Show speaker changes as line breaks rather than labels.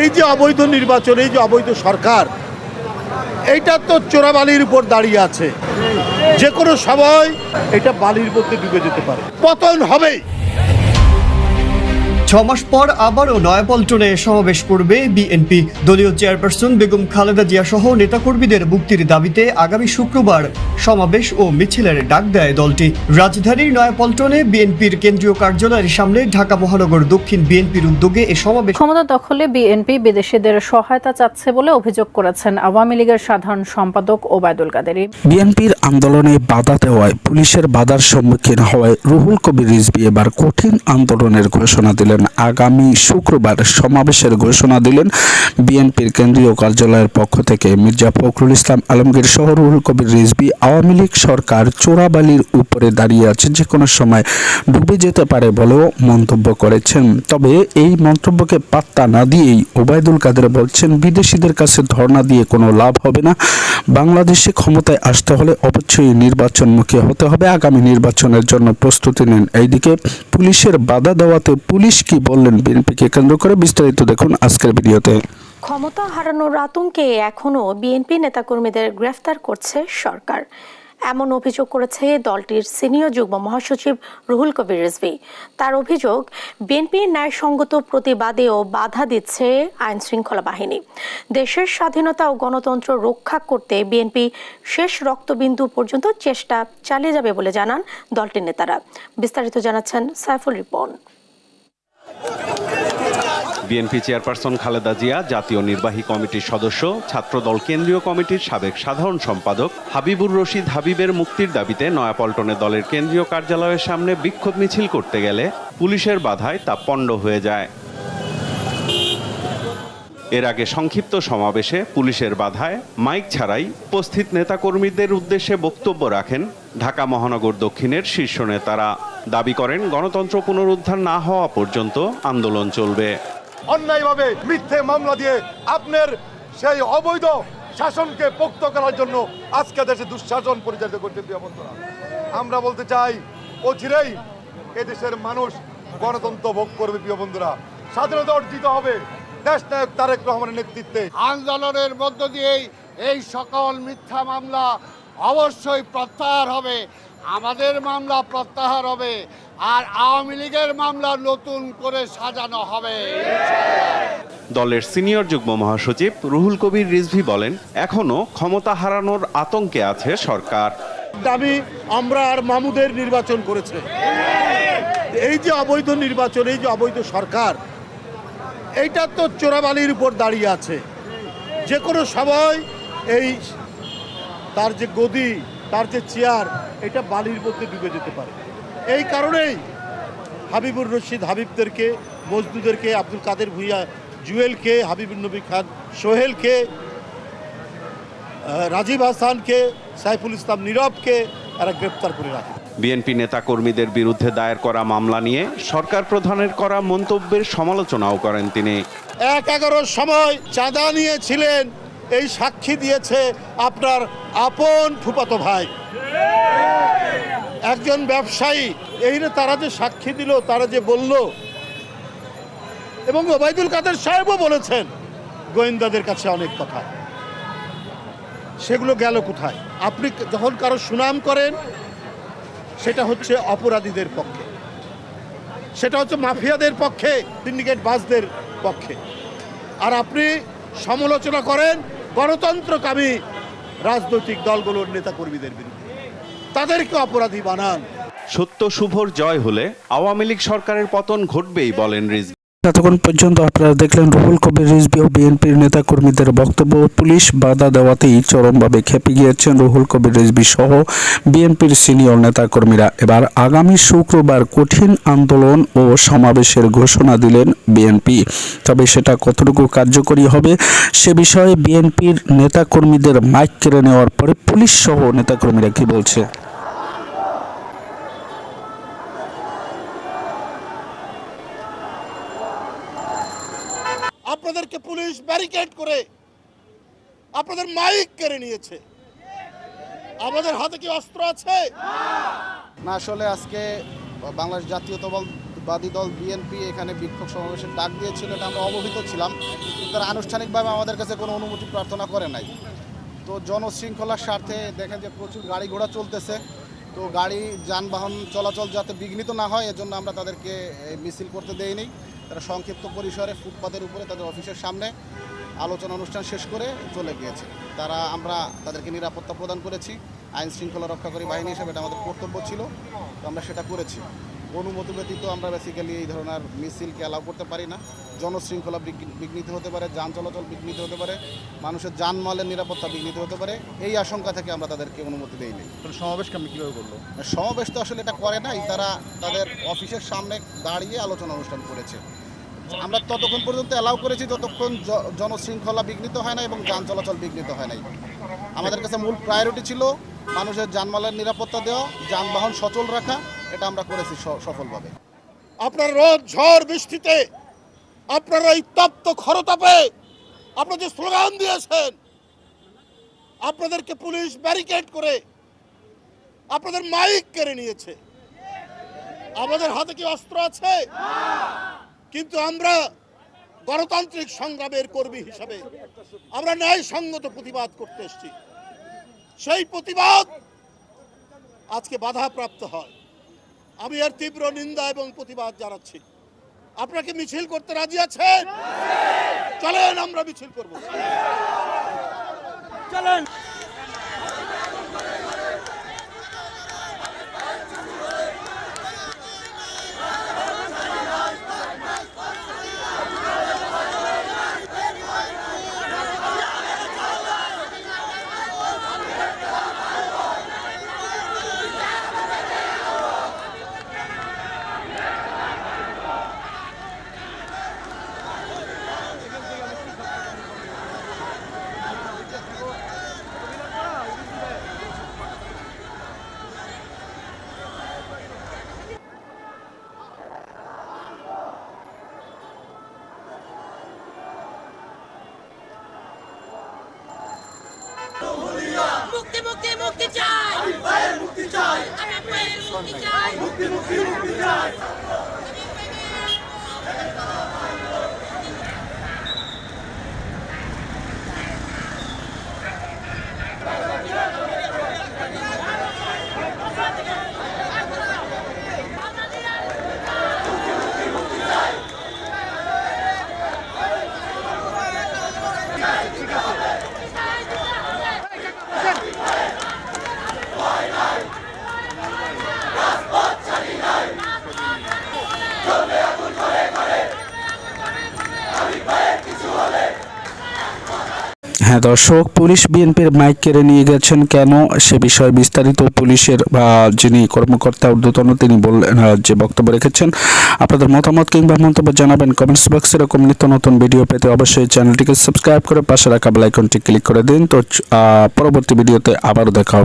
এই যে অবৈধ নির্বাচন, এই যে অবৈধ সরকার, এইটা তো চোরাবালির উপর দাঁড়িয়ে আছে। যে কোনো সময় এটা বালির মধ্যে ডুবে যেতে পারে। পতন হবেই।
ছ মাস পর আবারও নয়াপল্টনে সমাবেশ করবে বিএনপি। দলীয় চেয়ারপারসন বেগম খালেদা জিয়া সহ নেতাকর্মীদের মুক্তির দাবিতে আগামী শুক্রবার সমাবেশ ও মিছিলের ডাক দেয় দলটি। রাজধানীর নয়াপল্টনে বিএনপির কেন্দ্রীয় কার্যালয়ের সামনে ঢাকা মহানগর দক্ষিণ বিএনপির উদ্যোগে এ সমাবেশ
ক্ষমতা দখলে বিএনপি বিদেশিদের সহায়তা চাচ্ছে বলে অভিযোগ করেছেন আওয়ামী লীগের সাধারণ সম্পাদক ওবায়দুল কাদেরী।
বিএনপির আন্দোলনে বাধা দেওয়ায় পুলিশের বাধার সম্মুখীন হওয়ায় রুহুল কবির রিজভী এবার কঠিন আন্দোলনের ঘোষণা দিলেন। আগামী শুক্রবার সমাবেশের ঘোষণা দিলেন বিএনপির কেন্দ্রীয় কার্যালয়ের পক্ষ থেকে। মির্জা ফখরুল ইসলাম আলমগীর সহ রুহুল কবির রিজভী আওয়ামী লীগ সরকার চোরাবালির উপরে দাঁড়িয়ে আছে যে কোনো সময় ডুবে যেতে পারে বলেও মন্তব্য করেছেন। তবে এই মন্তব্যকে পাত্তা না দিয়েই ওবায়দুল কাদের বলছেন, বিদেশিদের কাছে ধর্ণা দিয়ে কোনো লাভ হবে না। বাংলাদেশে ক্ষমতায় আসতে হলে অবশ্যই নির্বাচনমুখী হতে হবে। আগামী নির্বাচনের জন্য প্রস্তুতি নেন। এইদিকে পুলিশের বাধা দেওয়াতে পুলিশ কি বললেন বিএনপিকে কেন্দ্র করে বিস্তারিত দেখুন আজকের ভিডিওতে।
ক্ষমতা হারানোর আতঙ্কে এখনও বিএনপি নেতাকর্মীদের গ্রেফতার করছে সরকার। এমন অভিযোগ করেছে দলটির সিনিয়র যুগ্ম মহাসচিব রুহুল কবির রিজভী। তার অভিযোগ বিএনপির ন্যায়সঙ্গত প্রতিবাদেও বাধা দিচ্ছে আইন শৃঙ্খলা বাহিনী। দেশের স্বাধীনতা ও গণতন্ত্র রক্ষা করতে বিএনপি শেষ রক্তবিন্দু পর্যন্ত চেষ্টা চালিয়ে যাবে বলে জানান দলটির নেতারা। বিস্তারিত জানাচ্ছেন সাইফুল রিপন।
বিএনপি চেয়ারপারসন খালেদা জিয়া, জাতীয় নির্বাহী কমিটির সদস্য, ছাত্রদল কেন্দ্রীয় কমিটির সাবেক সাধারণ সম্পাদক, হাবিবুর রশিদ হাবিবের মুক্তির দাবিতে নয়াপল্টনে দলের কেন্দ্রীয় কার্যালয়ের সামনে বিক্ষোভ মিছিল করতে গেলে পুলিশের বাধায় তা পণ্ড হয়ে যায়। এর আগে সংক্ষিপ্ত সমাবেশে পুলিশের বাধায় মাইক ছাড়াই উপস্থিত নেতাকর্মীদের উদ্দেশ্যে বক্তব্য রাখেন ঢাকা মহানগর দক্ষিণের শীর্ষ নেতারা। দাবি করেন, গণতন্ত্র পুনরুদ্ধার না হওয়া পর্যন্ত আন্দোলন চলবে।
অন্যায়ভাবে মিথ্যে মামলা দিয়ে আপনার সেই অবৈধ শাসনকে পোক্ত করার জন্য আজকে দেশে দুঃশাসন পরিচালিত করতে প্রিয় বন্ধুরা। আমরা বলতে চাই, অচিরেই এদেশের মানুষ গণতন্ত্র ভোগ করবে প্রিয় বন্ধুরা। স্বাধীনতা অর্জিত হবে দেশ নায়ক তারেক রহমানের নেতৃত্বে।
আন্দোলনের মধ্য দিয়েই এই সকল মিথ্যা মামলা অবশ্যই প্রত্যাহার হবে। আমাদের মামলা প্রত্যাহার হবে। আর আওয়ামী লীগের মামলা নতুন করে সাজানো হবে।
দলের সিনিয়র যুগ্ম মহাসচিব রুহুল কবির রিজভি বলেন এখনও ক্ষমতা হারানোর আতঙ্কে আছে সরকার।
দাবি আমরা আর মামুদের নির্বাচন করেছে। এই যে অবৈধ নির্বাচন এই যে অবৈধ সরকার এইটা তো চোরাবালির উপর দাঁড়িয়ে আছে। যে কোনো সময় এই তার যে গদি তার যে চেয়ার এটা বালির মধ্যে ডুবে যেতে পারে। এই কারণেই হাবিবুর রশিদ হাবিবদেরকে মজদুদেরকে আব্দুল কাদের ভুইয়া জুয়েলকে হাবিবুর নবী খান সোহেলকে রাজীব হাসানকে সাইফুল ইসলাম নীরবকে এরা গ্রেপ্তার করে রাখে।
বিএনপি নেতাকর্মীদের বিরুদ্ধে দায়ের করা মামলা নিয়ে সরকার প্রধানের করা মন্তব্যের সমালোচনাও করেন তিনি।
এক এগারোর সময় চাঁদা নিয়েছিলেন এই সাক্ষী দিয়েছে আপনার আপন ফুপাতো ভাই। একজন ব্যবসায়ী, এই তারা যে সাক্ষী দিল, তারা যে বলল, এবং ওবায়দুল কাদের সাহেবও বলেছেন, গোয়েন্দাদের কাছে অনেক কথা। সেগুলো গেল কোথায়? আপনি যখন কারও সুনাম করেন, সেটা হচ্ছে অপরাধীদের পক্ষে। সেটা হচ্ছে মাফিয়াদের পক্ষে সিন্ডিকেট বাসদের পক্ষে। আর আপনি সমালোচনা করেন, গণতন্ত্রকামী রাজনৈতিক দলগুলোর নেতাকর্মীদের বিরুদ্ধে। তাদেরকে অপরাধী বানান।
সত্য শুভর জয় হলে আওয়ামী লীগ সরকারের পতন ঘটবেই বলেন রিজভি।
এতক্ষণ পর্যন্ত আপনারা দেখলেন রুহুল কবির রিজভী ও বিএনপির নেতাকর্মীদের বক্তব্য পুলিশ বাধা দেওয়াতেই চরমভাবে খেপে গিয়েছেন রুহুল কবির রিজভী সহ বিএনপির সিনিয়র নেতাকর্মীরা। এবার আগামী শুক্রবার কঠিন আন্দোলন ও সমাবেশের ঘোষণা দিলেন বিএনপি। তবে সেটা কতটুকু কার্যকরী হবে সে বিষয়ে বিএনপির নেতাকর্মীদের মাইক কেড়ে নেওয়ার পরে পুলিশ সহ নেতাকর্মীরা কি বলছে?
আপনাদেরকে পুলিশ ব্যারিকেড করে আপনাদের মাইক কেড়ে নিয়েছে। আমাদের হাতে কি অস্ত্র আছে?
না, আসলে আজকে বাংলাদেশ জাতীয়তাবাদ বাদী দল বিএনপি এখানে বিক্ষোভ সমাবেশের ডাক দিয়েছিল, এটা আমরা অবহিত ছিলাম। তারা আনুষ্ঠানিকভাবে আমাদের কাছে কোনো অনুমতি প্রার্থনা করে নাই। তো জনশৃঙ্খলার স্বার্থে দেখেন যে প্রচুর গাড়ি ঘোড়া চলতেছে। তো গাড়ি, যানবাহন চলাচল যাতে বিঘ্নিত না হয়, এজন্য আমরা তাদেরকে মিছিল করতে দেইনি। তারা সংক্ষিপ্ত পরিসরে ফুটপাতের উপরে তাদের অফিসের সামনে আলোচনা অনুষ্ঠান শেষ করে চলে গিয়েছে। তারা, আমরা তাদেরকে নিরাপত্তা প্রদান করেছি। আইন শৃঙ্খলা রক্ষাকারী বাহিনী হিসেবে এটা আমাদের কর্তব্য ছিল। তো আমরা সেটা করেছি। অনুমতি ব্যতীত আমরা বেসিক্যালি এই ধরনের মিছিলকে অ্যালাউ করতে পারি না। জনশৃঙ্খলা বিঘ্ন- বিঘ্নিত হতে পারে যান চলাচল বিঘ্নিত হতে পারে মানুষের যানমালের নিরাপত্তা বিঘ্নিত হতে পারে এই আশঙ্কা থেকে আমরা তাদেরকে অনুমতি দেইনি
সমাবেশ কেমন কীভাবে করল?
সমাবেশ তো আসলে এটা করে নাই তারা তাদের অফিসের সামনে দাঁড়িয়ে আলোচনা অনুষ্ঠান করেছে। আমরা ততক্ষণ পর্যন্ত অ্যালাউ করেছি ততক্ষণ জনশৃঙ্খলা বিঘ্নিত হয় না এবং যান চলাচল বিঘ্নিত হয় নাই। আমাদের কাছে মূল প্রায়োরিটি ছিল মানুষের যানমালের নিরাপত্তা দেওয়া যানবাহন সচল রাখা এটা আমরা করেছি সফলভাবে।
আপনার রোদ, ঝড়, বৃষ্টিতে আপনারা এই তপ্ত খরতাপে আপনারা যে স্লোগান দিয়েছেন, আপনাদেরকে পুলিশ ব্যারিকেড করে আপনাদের মাইক কেড়ে নিয়েছে। আমাদের হাতে কি অস্ত্র আছে? কিন্তু আমরা গণতান্ত্রিক সংগ্রামের কর্মী হিসাবে আমরা ন্যায়সঙ্গত প্রতিবাদ করতে এসেছি। সেই প্রতিবাদ আজকে বাধাপ্রাপ্ত হয়। আমি এর তীব্র নিন্দা এবং প্রতিবাদ জানাচ্ছি। আপনাকে মিছিল করতে রাজি আছেন? চলেন আমরা মিছিল করব।
মুক্তি মুক্তি মুক্তি চাই মুক্তি চাই আমি ভাইয়ের মুক্তি মুক্তি মুক্তি চাই
হ্যাঁ দর্শক, পুলিশ বিএনপির মাইক কেড়ে নিয়ে গেছেন কেন? সে বিষয়ে বিস্তারিত পুলিশের, বা যিনি কর্মকর্তা ঊর্ধ্বতন, তিনি বললেন যে বক্তব্য রেখেছেন। আপনাদের মতামত কিংবা মন্তব্য জানাবেন কমেন্টস বক্সে। এরকম নিত্য নতুন ভিডিও পেতে অবশ্যই চ্যানেলটিকে সাবস্ক্রাইব করে পাশে রাখা বেলাইকনটি ক্লিক করে দিন। তো পরবর্তী ভিডিওতে আবারও দেখা হবে।